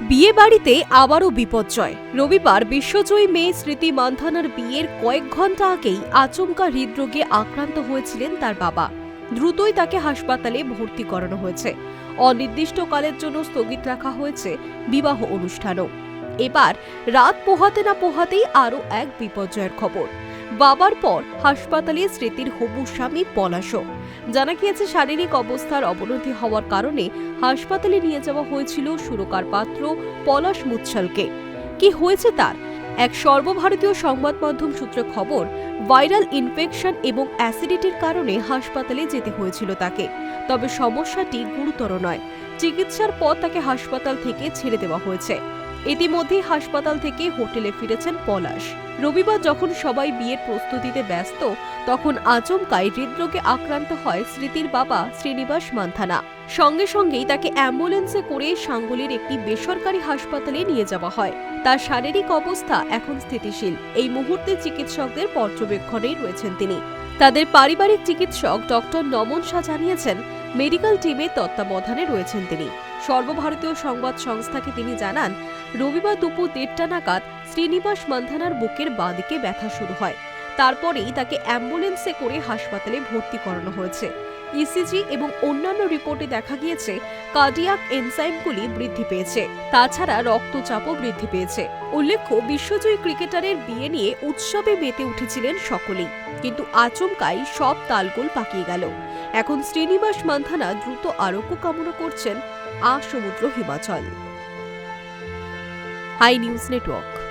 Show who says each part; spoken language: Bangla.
Speaker 1: বিয়ে বাড়িতে আবারও বিপর্যয় রবিবার বিশ্বজয়ী মেয়ে স্মৃতি মান্ধানার বিয়ের কয়েক ঘণ্টা আগেই আচমকা হৃদরোগে আক্রান্ত হয়েছিলেন তার বাবা। দ্রুতই তাকে হাসপাতালে ভর্তি করানো হয়েছে। অনির্দিষ্টকালের জন্য স্থগিত রাখা হয়েছে বিবাহ অনুষ্ঠানও। এবার রাত পোহাতে না পোহাতেই আরও এক বিপর্যয়ের খবর। বাবার পর হাসপাতালে স্মৃতির হবু স্বামী পলাশও জানা গিয়েছে, শারীরিক অবস্থার অবনতি হওয়ার কারণে হাসপাতালে নিয়ে যাওয়া হয়েছিল সুরকার পাত্র পলাশ মুচ্ছলকে। কি হয়েছে তার? এক সর্বভারতীয় সংবাদ মাধ্যম সূত্রে খবর, ভাইরাল ইনফেকশন এবং অ্যাসিডিটির কারণে হাসপাতালে যেতে হয়েছিল তাকে। তবে সমস্যাটি গুরুতর নয়। চিকিৎসার পর তাকে হাসপাতাল থেকে ছেড়ে দেওয়া হয়েছে। ইতিমধ্যেই হাসপাতাল থেকে হোটেলে ফিরেছেন পলাশ। রবিবার যখন সবাই বিয়ের প্রস্তুতিতে ব্যস্ত, তখন আচমকাই হৃদরোগে আক্রান্ত হয় স্মৃতির বাবা শ্রীনিবাস মান্থানা। সঙ্গে সঙ্গেই তাকে অ্যাম্বুলেন্সে করে সাঙ্গুলির একটি বেসরকারি হাসপাতালে নিয়ে যাওয়া হয়। তার শারীরিক অবস্থা এখন স্থিতিশীল। এই মুহূর্তে চিকিৎসকদের পর্যবেক্ষণেই রয়েছেন তিনি। তাদের পারিবারিক চিকিৎসক ডক্টর নমন শাহ জানিয়েছেন মেডিকেল টিমের তত্ত্বাবধানে রয়েছেন তিনি। সর্বভারতীয় সংবাদ সংস্থাকে তিনি জানান, রবিবার দুপুর দেড়টা নাগাদ শ্রীনিবাস মান্ধানার বুকের বাঁদিকে ব্যথা শুরু হয়। তারপরেই তাকে অ্যাম্বুলেন্সে করে হাসপাতালে ভর্তি করানো হয়েছে। ইসিজি এবং অন্যান্য রিপোর্টে দেখা গিয়েছে, কার্ডিয়াক এনজাইমগুলি বৃদ্ধি পেয়েছে। তাছাড়া রক্তচাপও বৃদ্ধি পেয়েছে। উল্লেখ্য, বিশ্বজয়ী ক্রিকেটারের বিয়ে নিয়ে উৎসবে মেতে উঠেছিলেন সকলেই। কিন্তু আচমকাই সব তালগোল পাকিয়ে গেল। এখন শ্রীনিবাস মান্থানা দ্রুত আরোগ্য কামনা করছেন আ সমুদ্র হিমাচল। High news network.